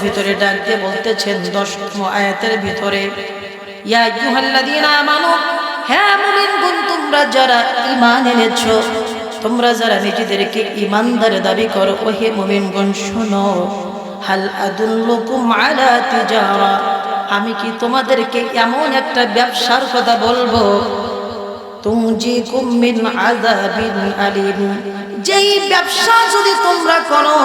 ভিতরে বলতেছেন 10 আয়াতের ভিতরে যারা নিজেদেরকে দাবি করো ও হে মুমিনগণ শোনো, হাল আদুল্লুকুম আমি কি তোমাদেরকে এমন একটা ব্যবসার কথা বলব? তুমজিকুম মিন আযাবিন আলিম যেই ব্যবসা যদি তোমরা করো,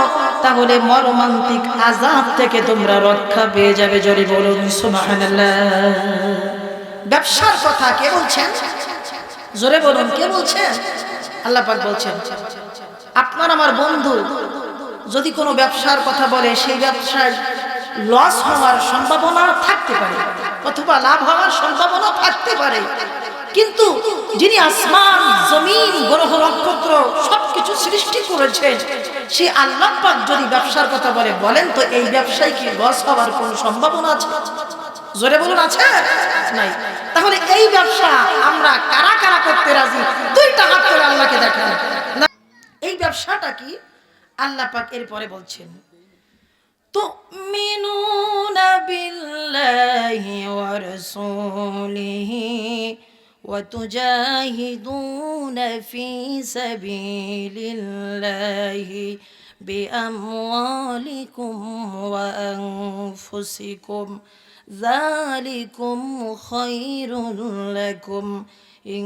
তাহলে মর্মান্তিক আজাদ থেকে তোমরা রক্ষা পেয়ে যাবে। জোরে বলুন ব্যবসার কথা কে বলছেন? জোরে বলুন, কে বলছেন? আল্লাহ বলছেন, আপনার আমার বন্ধু যদি কোনো ব্যবসার কথা বলে, সেই ব্যবসায় লস হওয়ার সম্ভাবনা থাকতে পারে, অথবা লাভ হওয়ার সম্ভাবনা থাকতে পারে। কিন্তু যিনি আসমান, জমিন, গ্রহ, নক্ষত্র সবকিছু সৃষ্টি করেছেন, সে আল্লাহ পাক যদি ব্যবসার কথা বলে, বলেন তো এই ব্যবসায় কি লস হওয়ার কোনো সম্ভাবনা আছে? জোরে বলুন, আছে? নাই। তাহলে এই ব্যবসা আমরা কারা কারা করতে রাজি? দুইটা হাত করে আল্লাহকে দেখান। না, এই ব্যবসাটা কি? আল্লাহ পাক এরপরে বলছেন তো মেনু বিল্লাহি ওয়া রাসূলিহি وتجاهدون في سبيل الله بأموالكم وأنفسكم ذلكم خير لكم إن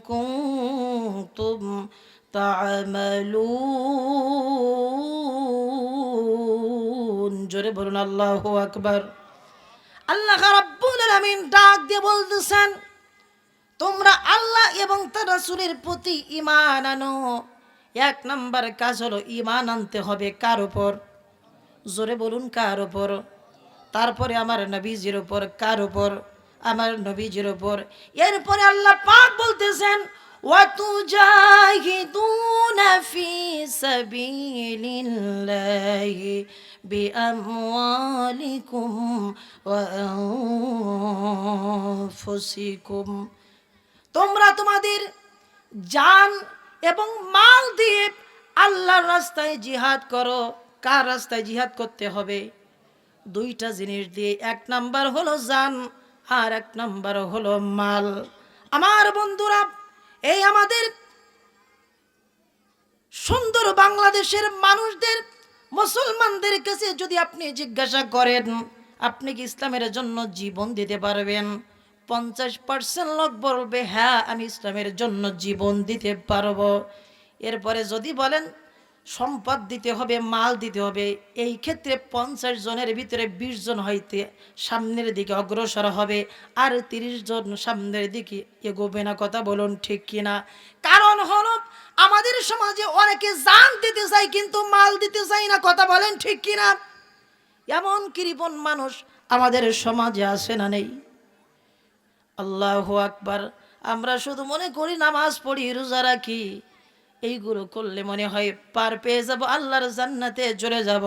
كنتم تعملون জোরে বলুন আল্লাহু আকবার আল্লাহ রাব্বুল আলামিন ডাক দিয়ে বলতেছেন তোমরা আল্লাহ এবং তার রাসূলের প্রতি ঈমান আনো এক নাম্বার কাজ হলো ঈমান আনতে হবে কার উপর জোরে বলুন কার উপর তারপরে আমার নবীজির উপর কার উপর আমার নবীজির উপর এরপরে আল্লাহ পাক বলতেছেন وتجاهدون في سبيل الله بأموالكم وأنفسكم তোমরা তোমাদের জান এবং মাল দিয়ে আল্লাহর রাস্তায় জিহাদ করো। কার রাস্তায় জিহাদ করতে হবে? দুইটা জিনিস দিয়ে। এক নাম্বার হলো জান, আর এক নাম্বার হলো মাল। আমার বন্ধুরা, এই আমাদের সুন্দর বাংলাদেশের মানুষদের, মুসলমানদের কাছে যদি আপনি জিজ্ঞাসা করেন, আপনি কি ইসলামের জন্য জীবন দিতে পারবেন? পঞ্চাশ পার্সেন্ট লোক বলবে হ্যাঁ আমি ইসলামের জন্য জীবন দিতে পারব। এরপরে যদি বলেন, সম্পদ দিতে হবে, মাল দিতে হবে, এই ক্ষেত্রে পঞ্চাশ জনের ভিতরে বিশ জন হইতে সামনের দিকে অগ্রসর হবে, আর তিরিশ জন সামনের দিকে এগোবে না। কথা বলুন ঠিক কিনা? কারণ হলো, আমাদের সমাজে অনেকে জান দিতে চায়, কিন্তু মাল দিতে চাই না। কথা বলেন ঠিক কিনা? এমন কৃপণ মানুষ আমাদের সমাজে আসে না নেই। আল্লাহ আকবার। আমরা শুধু মনে করি নামাজ পড়ি, রোজা রাখি। এইগুলো করলে মনে হয় পার পেয়ে যাব, আল্লাহর জান্নাতে চলে যাব।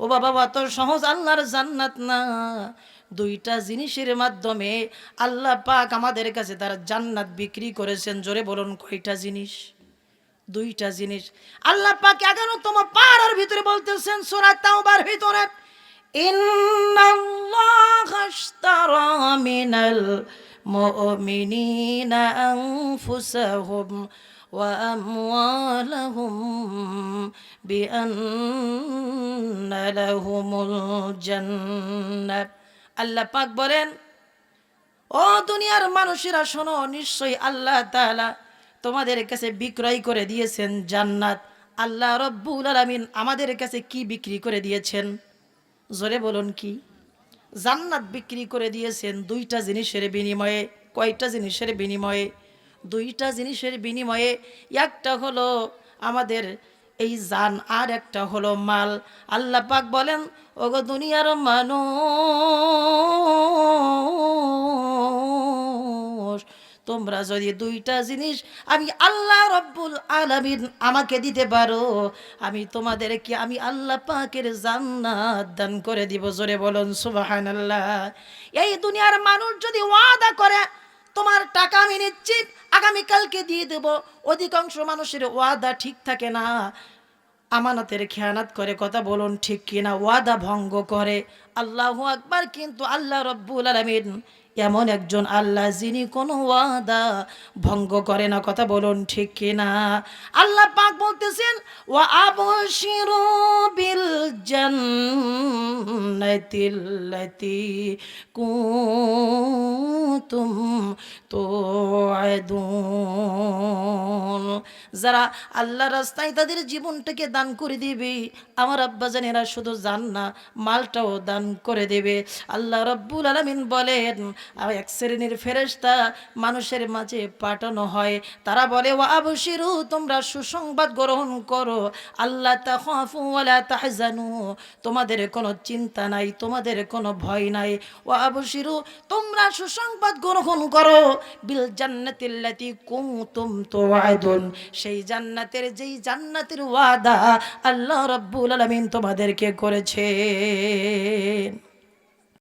ও বাবা অত সহজ, আল্লাহর জান্নাত না। দুইটা জিনিসের মাধ্যমে আল্লাহ পাক আমাদের কাছে তার জান্নাত বিক্রি করেছেন। জোরে বলুন, কয়টা জিনিস? দুইটা জিনিস। আল্লাহ পাক এগারোতম পাড়ার ভিতরে বলতেছেন, সোরা তাওবার ভিতরে, ইন্নাল্লাহ আশতারা মিনাল মুমিনিনা আনফুসাহুম وأموالهم بأن لهم الجنة আল্লাহ পাক বলেন ও দুনিয়ার মানুষেরা শোনো নিশ্চয়ই আল্লাহ তাআলা তোমাদের কাছে বিক্রয় করে দিয়েছেন জান্নাত আল্লাহ রব্বুল আলামিন আমাদের কাছে কি বিক্রি করে দিয়েছেন জোরে বলুন কি জান্নাত বিক্রি করে দিয়েছেন দুইটা জিনিসের বিনিময়ে, কয়টা জিনিসের বিনিময়ে? দুইটা জিনিসের বিনিময়ে একটা হলো আমাদের এই জান, আর একটা হলো মাল। আল্লাহ পাক বলেন, ওগো দুনিয়ার মানুষ তোমরা যদি দুইটা জিনিস আমি আল্লাহ রব্বুল আলামিন আমাকে দিতে পারো, আমি তোমাদের কি আমি আল্লাহ পাকের জান্নাত দান করে দিব। জোরে বলুন, সুবহানাল্লাহ। এই দুনিয়ার মানুষ যদি ওয়াদা করে, তোমার টাকা আমি নিচ্ছি আগামীকালকে দিয়ে দেব, অধিকাংশ মানুষের ওয়াদা ঠিক থাকে না। আমানতের খেয়ানাত করে কথা বলুন, ঠিক কিনা? ওয়াদা ভঙ্গ করে। আল্লাহ আকবার, কিন্তু আল্লাহ রব্বুল আলমিন এমন একজন আল্লাহ যিনি কোনো ওয়াদা ভঙ্গ করে না, কথা বলুন ঠিক কিনা? আল্লাহ পাক বলতেছেন, ওয়া আবশিরু বিল জান্নাতিল্লাতি কুনতুম তুআদুন। যারা আল্লাহ রাস্তায় তাদের জীবনটাকে দান করে দিবে, আমার আব্বাজানেরা শুধু জান না, মালটাও দান করে দেবে। আল্লাহ রব্বুল আলমিন বলেন এক শ্রেণির ফেরেশতা মানুষের মাঝে পাঠানো হয়। তারা বলে ও আবশিরু তোমরা সুসংবাদ গ্রহণ করো। আল্লাহ তাখাফু ওয়ালা তাহজানু। তোমাদের কোনো চিন্তা নাই, তোমাদের কোনো ভয় নাই। ও আবশিরু তোমরা সুসংবাদ গ্রহণ করো। বিল জান্নাতিল্লাতি কুনতুম তুআদুন সেই জান্নাতের, যেই জান্নাতের ওয়াদা আল্লাহ রাব্বুল আলামিন তোমাদেরকে করেছে